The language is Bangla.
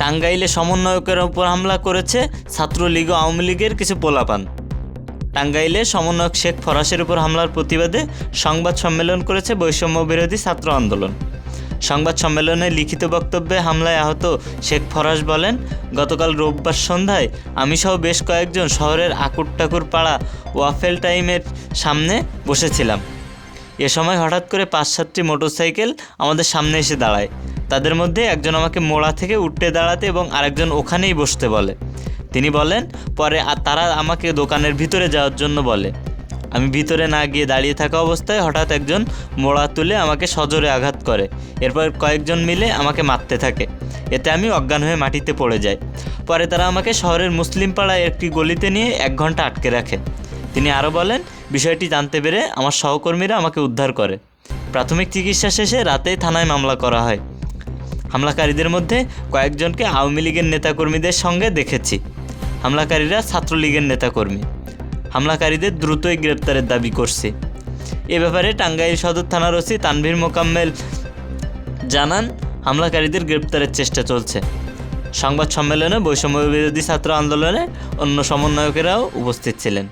টাঙ্গাইলে সমন্বয়কের ওপর হামলা করেছে ছাত্রলীগ ও আওয়ামী লীগের কিছু পোলাপান। টাঙ্গাইলে সমন্বয়ক শেখ ফরাসের উপর হামলার প্রতিবাদে সংবাদ সম্মেলন করেছে বৈষম্য বিরোধী ছাত্র আন্দোলন। সংবাদ সম্মেলনে লিখিত বক্তব্যে হামলায় আহত শেখ ফরাস বলেন, গতকাল রোববার সন্ধ্যায় আমি সহ বেশ কয়েকজন শহরের আকুর টাকুর পাড়া ওয়াফেল টাইমের সামনে বসেছিলাম। এ সময় হঠাৎ করে পাঁচ সাতটি মোটরসাইকেল আমাদের সামনে এসে দাঁড়ায়। তাদের মধ্যে একজন আমাকে মোড়া থেকে উঠতে দাঁড়াতে এবং আরেকজন ওখানেই বসতে বলে। তিনি বলেন, পরে তারা আমাকে দোকানের ভিতরে যাওয়ার জন্য বলে। আমি ভিতরে না গিয়ে দাঁড়িয়ে থাকা অবস্থায় হঠাৎ একজন মোড়া তুলে আমাকে সজোরে আঘাত করে। এরপর কয়েকজন মিলে আমাকে মারতে থাকে। এতে আমি অজ্ঞান হয়ে মাটিতে পড়ে যাই। পরে তারা আমাকে শহরের মুসলিম পাড়ায় একটি গলিতে নিয়ে এক ঘণ্টা আটকে রাখে। তিনি আরও বলেন, বিষয়টি জানতে পেরে আমার সহকর্মীরা আমাকে উদ্ধার করে। প্রাথমিক চিকিৎসা শেষে রাতেই থানায় মামলা করা হয়। হামলাকারীদের মধ্যে কয়েকজনকে আওয়ামী লীগের নেতাকর্মীদের সঙ্গে দেখেছি। হামলাকারীরা ছাত্রলীগের নেতাকর্মী। হামলাকারীদের দ্রুতই গ্রেপ্তারের দাবি করছে। এ ব্যাপারে টাঙ্গাইল সদর থানার ওসি তানভীর মোকাম্মেল জানান, হামলাকারীদের গ্রেপ্তারের চেষ্টা চলছে। সংবাদ সম্মেলনে বৈষম্য বিরোধী ছাত্র আন্দোলনে অন্য সমন্বয়কেরাও উপস্থিত ছিলেন।